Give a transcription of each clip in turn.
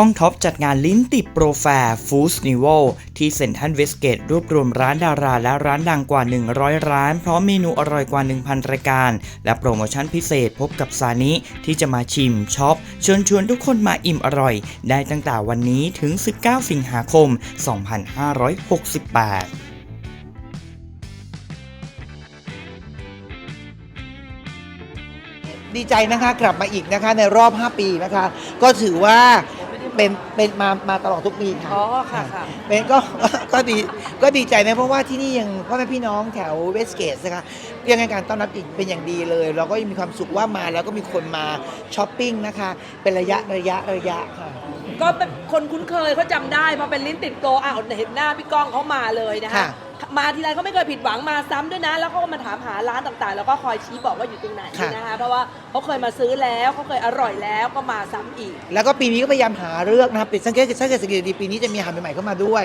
ก้องท็อปจัดงานลิ้นติดโปรแฟร์ฟูสนิวที่เซ็นทรัลเวสเกตรวบรวมร้านดาราและร้านดังกว่า 100 ร้าน พร้อมเมนูอร่อยกว่า 1,000 รายการ และโปรโมชั่นพิเศษพบกับซานิที่จะมาชิมช็อปเชิญชวนทุกคนมาอิ่มอร่อย ได้ตั้งแต่วันนี้ถึง 19 สิงหาคม 2568ดีใจนะคะกลับมาอีกนะคะในรอบ 5 ปีนะคะ ก็ถือว่า เป็นเป็นมามาตลอดทุกปีค่ะอ๋อค่ะค่ะ เป็นก็ก็ดีก็ดีใจนะเพราะว่าที่นี่ยังพ่อแม่พี่น้องแถวเวสเกตนะคะยังให้การต้อนรับอีกเป็นอย่างดีเลย เราก็ยังมีความสุขว่ามาแล้วก็มีคนมาช้อปปิ้งนะคะ เป็นระยะระยะระยะค่ะ ก็เป็นคนคุ้นเคยเขาจำได้พอเป็นลิ้นติดโกอ้าวเห็นหน้าพี่ก้องเขามาเลยนะคะ ค่ะ มาทีไรเขาไม่เคยผิดหวังมาซ้ำด้วยนะ แล้วเขาก็มาถามหาร้านต่างๆ แล้วก็คอยชี้บอกว่าอยู่ตรงไหนนะคะเพราะว่าเขาเคยมาซื้อแล้วเขาเคยอร่อยแล้วก็มาซ้ำอีก แล้วก็ปีนี้ก็พยายามหาเลือกนะครับปิดสังเกตถ้าเกิดสังเกตดีปีนี้จะมีอาหารใหม่ๆเข้ามาด้วย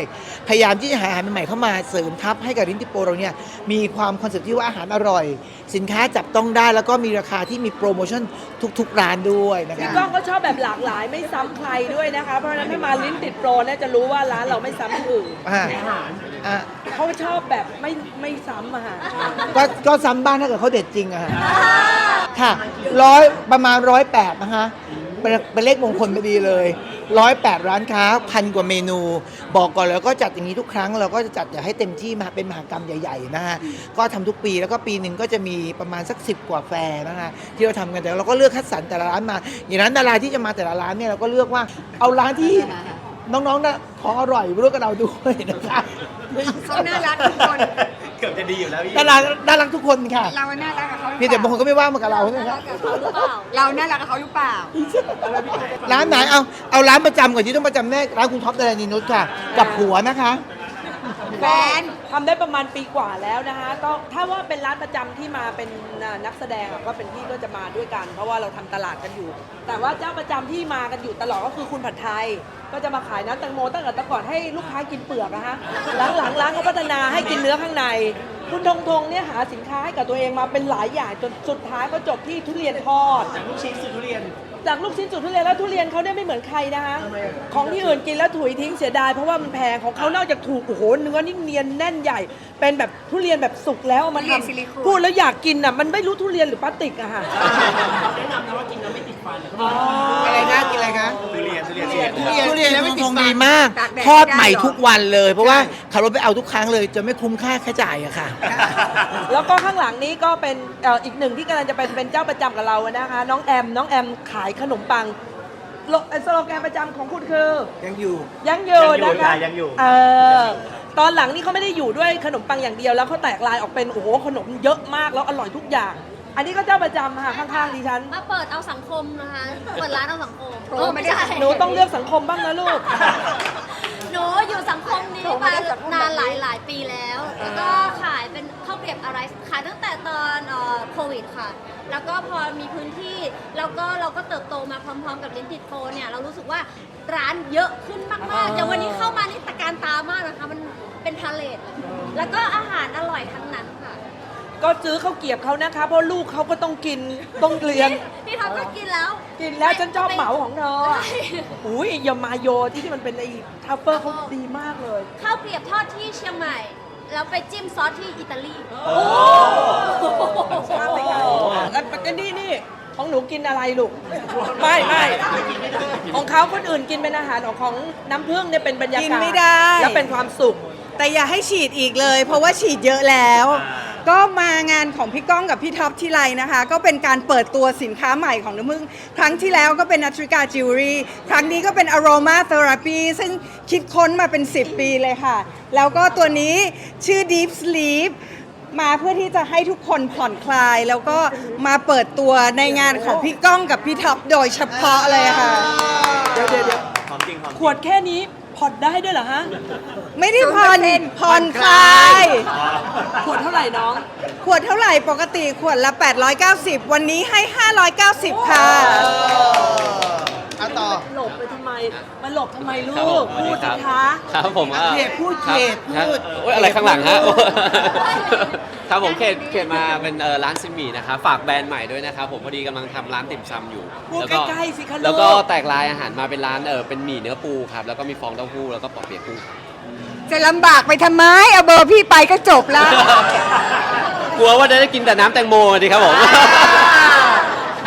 พยายามที่จะหาอาหารใหม่ๆเข้ามาเสริมทับให้กับรินติโปเราเนี่ยมีความคอนเซ็ปต์ที่ว่าอาหารอร่อย สินค้าจับต้องได้แล้วก็มีราคาที่มีโปรโมชั่นทุกๆร้านด้วยนะพี่คะ ก้องก็ชอบแบบหลากหลายไม่ซ้ำใครด้วยนะคะ เพราะฉะนั้นถ้ามาลิ้นติดโปรเนี่ยจะรู้ว่าร้านเราไม่ซ้ำที่อื่นอ่าอะเขาชอบแบบไม่ไม่ซ้ำอะค่ะก็ก็ซ้ำบ้านถ้าเกิดเขาเด็ดจริงอะฮะค่ะร้อยประมาณร้อยแปดนะคะเป็นเป็นเลขมงคลพอดีเลยร้อยแปดร้านค้าพันกว่าเมนู บอกก่อนแล้วก็จัดอย่างนี้ทุกครั้ง เราก็จะจัดอย่าให้เต็มที่มาเป็นมหากรรมใหญ่ๆนะฮะก็ทำทุกปีแล้วก็ปีหนึ่งก็จะมีประมาณสักสิบกว่าแฟร์นะคะที่เราทำกันแต่เราก็เลือกคัดสรรแต่ละร้านมา อย่างนั้นดาราที่จะมาแต่ละร้านเนี่ยเราก็เลือกว่าเอาร้านที่ น้องๆนะของอร่อยร่วมกับเราด้วยนะคะเขาน่ารักทุกคนดาราน่ารักทุกคนค่ะ เราน่ารักกับเขาหรือมีแต่บางคนก็ไม่ว่ามากับเราใช่ไหมครับเราน่ารักกับเขาหรือเปล่า ร้านไหนเอาเอาร้านประจำก่อนที่ต้องประจำแน่ร้านคุณท็อปดารานีนุชค่ะ กับผัวนะคะ แฟน ทำได้ประมาณปีกว่าแล้วนะคะก็ถ้าว่าเป็นร้านประจำที่มาเป็นนักแสดงอะก็เป็นพี่ก็จะมาด้วยกัน เพราะว่าเราทำตลาดกันอยู่ แต่ว่าเจ้าประจำที่มากันอยู่ตลอดก็คือคุณผัดไทย ก็จะมาขายน้ำแตงโมตั้งแต่แต่ก่อนให้ลูกค้ากินเปลือกนะฮะหลังๆร้านเขาพัฒนาให้กินเนื้อข้างใน คุณธงธงเนี่ยหาสินค้าให้กับตัวเองมาเป็นหลายอย่างจนสุดท้ายก็จบที่ทุเรียนทอดลูกชิ้นสุดทุเรียน จากลูกชิ้นจุดทุเรียนแล้วทุเรียนเขาเนี่ยไม่เหมือนใครนะคะของที่อื่นกินแล้วถุยทิ้งเสียดายเพราะว่ามันแพงของเขานอกจากถูกโอ้โหเนื้อนี่เนียนแน่นใหญ่ เป็นแบบทุเรียนแบบสุกแล้วเอามาทุเรียนทำซิลิโคนพูดแล้วอยากกินอะมันไม่รู้ทุเรียนหรือพลาสติกอะค่ะอะไรนะกินอะไรคะทุเรียนทุเรียนทุเรียนทุเรียนแล้วไม่ติดดีมากตากแดดทอดใหม่ไม่ได้หรอ ทุกวันเลย เพราะว่าขับรถไปเอาทุกครั้งเลย จะไม่คุ้มค่าค่าจ่ายอะค่ะ แล้วก็ข้างหลังนี้ก็เป็นเอ่ออีกหนึ่งที่กำลังจะเป็นเป็นเจ้าประจำกับเราอะนะคะ น้องแอมน้องแอมขายขนมปังโลสโลแกนประจำของคุณคือ ยังอยู่ ยังอยู่ยังอยู่นะคะค่ะยังอยู่ เออตอนหลังนี่เขาไม่ได้อยู่ด้วยขนมปังอย่างเดียวแล้วเขาแตกลายออกเป็นโอ้โหขนมเยอะมากแล้วอร่อยทุกอย่าง อันนี้ก็เจ้าประจำค่ะข้างๆดิฉันมาเปิดเอาสังคมนะคะ เปิดร้านเอาสังคมโปรไม่ได้หนูต้องเลือกสังคมบ้างนะลูก หนูอยู่สังคม นี้โปรไม่มาได้สังคมนานหลายหลายปีแล้ว แล้วก็ขายเป็นข้าวเกรียบอะไรขายตั้งแต่ตอนเอ่อโควิดค่ะ แล้วก็พอมีพื้นที่แล้วก็เราก็เติบโตมาพร้อมๆ กับลิ้นติดโปรเนี่ยเรารู้สึกว่าร้านเยอะขึ้นมากๆอย่างวันนี้เข้ามานี่ตะการตามากนะคะมันเป็นพาเลทแล้วก็อาหารอร่อยทั้งนั้นค่ะ ก็ซื้อข้าวเกรียบเขานะคะเพราะลูกเขาก็ต้องกินต้องเรียนพี่ท็อปก็กินแล้วกินแล้วฉันชอบเหมาของเธออะใช่อุ้ยยามาโยที่ที่มันเป็นไอ้ทัฟเฟอร์เขาดีมากเลย ข้าวเกรียบทอดที่เชียงใหม่ แล้วไปจิ้มซอสที่อิตาลีชอบเลยค่ะแล้วปกตินี่ของหนูกินอะไรลูก ไม่ไม่ของเขาคนอื่นกินเป็นอาหารของของน้ำผึ้งเนี่ยเป็นบรรยากาศกินไม่ได้ และเป็นความสุข แต่อย่าให้ฉีดอีกเลย เพราะว่าฉีดเยอะแล้ว ก็มางานของพี่ก้องกับพี่ท็อปที่ไรนะคะ ก็เป็นการเปิดตัวสินค้าใหม่ของน้ำมึง ครั้งที่แล้วก็เป็นนัทริกาจิวเวลรี่ครั้งนี้ก็เป็น aroma therapy ซึ่งคิดค้นมาเป็น 10 ปีเลยค่ะ แล้วก็ตัวนี้ชื่อ deep sleep มาเพื่อที่จะให้ทุกคนผ่อนคลาย แล้วก็มาเปิดตัวในงานของพี่ก้องกับพี่ท็อปโดยเฉพาะเลยค่ะ เดี๋ยวเดี๋ยวเดี๋ยวหอมจริงหอมจริง ขวดแค่นี้ ผ่อนได้ด้วยเหรอฮะไม่ได้ผ่อนผ่อนคลายขวดเท่าไหร่น้อง ขวดเท่าไหร่ปกติขวดละ 890 วันนี้ให้ 590 ค่ะ เอาต่อ หลบไปทำไมมาหลบทำไมลูครับผมกพูดสวัสดีคสิรับคะครับผมอะเขตพูดครับเขตพูดฮะโอ้ยอะไรข้างหลังฮะครับผมเขตเขตมาเป็นเอ่อร้านซิมหมี่นะครับฝากแบรนด์ใหม่ด้วยนะครับผมพอดีกำลังทำร้านติ่มซำอยู่พูดแล้วก็ใกล้ๆสิคะลูก แล้วก็แตกลายอาหารมาเป็นร้านเออเป็นหมี่เนื้อปูครับแล้วก็มีฟองเต้าหู้แล้วก็ปอเปียกกุ้งครับจะลำบากไปทำไม เอาเบอร์พี่ไปก็จบแล้ว กลัวว่าจะได้กินแต่น้ำแตงโมดีครับผม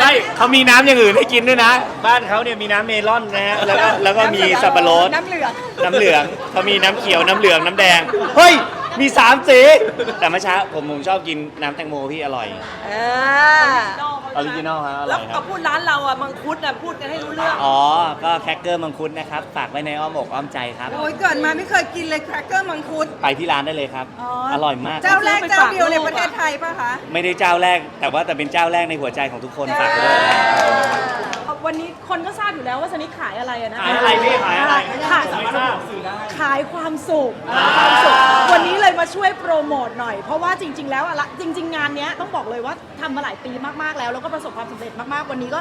ไม่เขามีน้ำอย่างอื่นให้กินด้วยนะ บ้านเขาเนี่ยมีน้ำเมลอนนะฮะแล้วก็แล้วก็มีสับปะรด น้ำเหลืองน้ำเหลืองเขามีน้ำเขียวน้ำเหลืองน้ำแดง เฮ้ย มีสามสีแต่เมื่อเช้าผมผมชอบกินน้ำแตงโมพี่อร่อยอ่า ออริจินอลฮะอร่แล้วอยคก็รับพูดร้านเราอะมังคุดอะพูดกันให้รู้เรื่องอ๋อ ก็แครกเกอร์มังคุดนะครับ ฝากไว้ในอ้อมอกอ้อมใจครับ โอ้ยเกิดมาไม่เคยกินเลยแครกเกอร์มังคุด ไปที่ร้านได้เลยครับ อ๋ออร่อยมาก เจ้าแรกเจ้าเดียวในประเทศไทยปะคะ ไม่ได้เจ้าแรก แต่ว่าแต่เป็นเจ้าแรกในหัวใจของทุกคนฝากไว้ด้วยนะ วันนี้คนก็ทราบอยู่แล้วว่าสนิทขายอะไรอะนะขายอะไรพี่ขายอะไรขายไม่ทราบขายความสุขความสุข วันนี้เลยมาช่วยโปรโมทหน่อย เพราะว่าจริง ๆ แล้วอะละจริง ๆ งานเนี้ยต้องบอกเลยว่าทำมาหลายปีมากๆแล้ว แล้วก็ประสบความสำเร็จมากๆ วันนี้ก็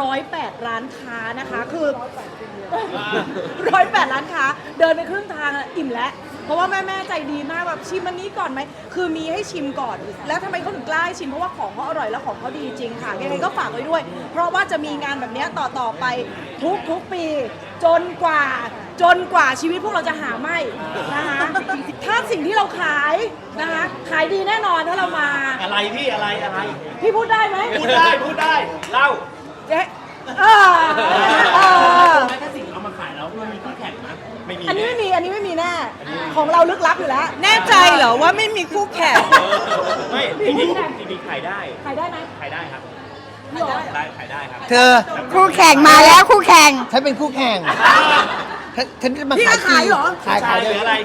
ร้อยแปดร้านค้านะคะ คือร้อยแปดร้านค้า เดินไปครึ่งทางอะอิ่มแล้ว เพราะว่าแม่แม่ๆใจดีมากแบบชิมอันนี้ก่อนไหม คือมีให้ชิมก่อน แล้วทำไมเขาถึงกล้าให้ชิม เพราะว่าของเขาอร่อยแล้วของเขาดีจริงค่ะ ยังไงก็ฝากไว้ด้วย เพราะว่าจะมีงานแบบเนี้ยต่อต่อๆไปทุกทุกๆปี จนกว่า จนกว่าชีวิตพวกเราจะหาไม่นะคะ ถ้าสิ่งที่เราขายนะคะ ขายดีแน่นอนถ้าเรามา อะไรพี่อะไรอะไร พี่พูดได้ไหมพูดได้พูดได้เล่า เจ๊เออเออถ้าสิ่งเอามาขายแล้วมันมีคู่แข่งนะไม่มีอันนี้ไม่มี อันนี้ไม่มีแน่ ของเราลึกลับอยู่แล้วแน่ใจเหรอว่าไม่มีคู่แข่งไม่จริงๆจริงๆขายได้ขายได้ไหมขายได้ครับหรอได้ขายได้ครับเธอคู่แข่งมาแล้วคู่แข่งฉันเป็นคู่แข่งฉันฉันจะมาพี่ก็ขายขายเหรอ ขายผู้ขาชายยเลหรืยออะไรนี่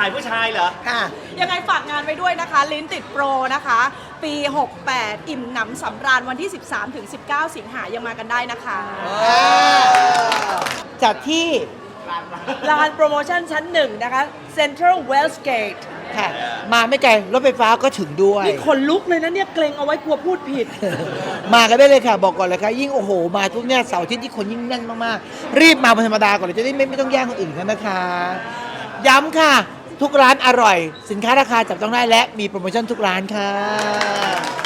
ขายผู้ชายเหรอ ค่ะ ยังไงฝากงานไว้ด้วยนะคะ ลิ้นติดโปรนะคะ ปี 68 อิ่มหนำสำราญวันที่ 13 ถึง 19 สิงหายังมากันได้นะคะ จัดที่ลานโปรโมชั่นชั้นหนึ่งนะคะ Central Westgate ค่ะ มาไม่ไกลรถไฟฟ้าก็ถึงด้วย นี่ขนลุกเลยนะเนี่ยเกรงเอาไว้กลัวพูดผิด มากันได้เลยค่ะ บอกก่อนเลยค่ะยิ่งโอ้โห มาทุกเนี่ยเสาร์อาทิตย์ที่คนยิ่งแน่นมากๆ รีบมาวันธรรมดาก่อนเลยจะได้ไม่ไม่ต้องแย่งคนอื่นเขานะคะ ย้ำค่ะ ทุกร้านอร่อย สินค้าราคาจับต้องได้และมีโปรโมชั่นทุกร้านค่ะ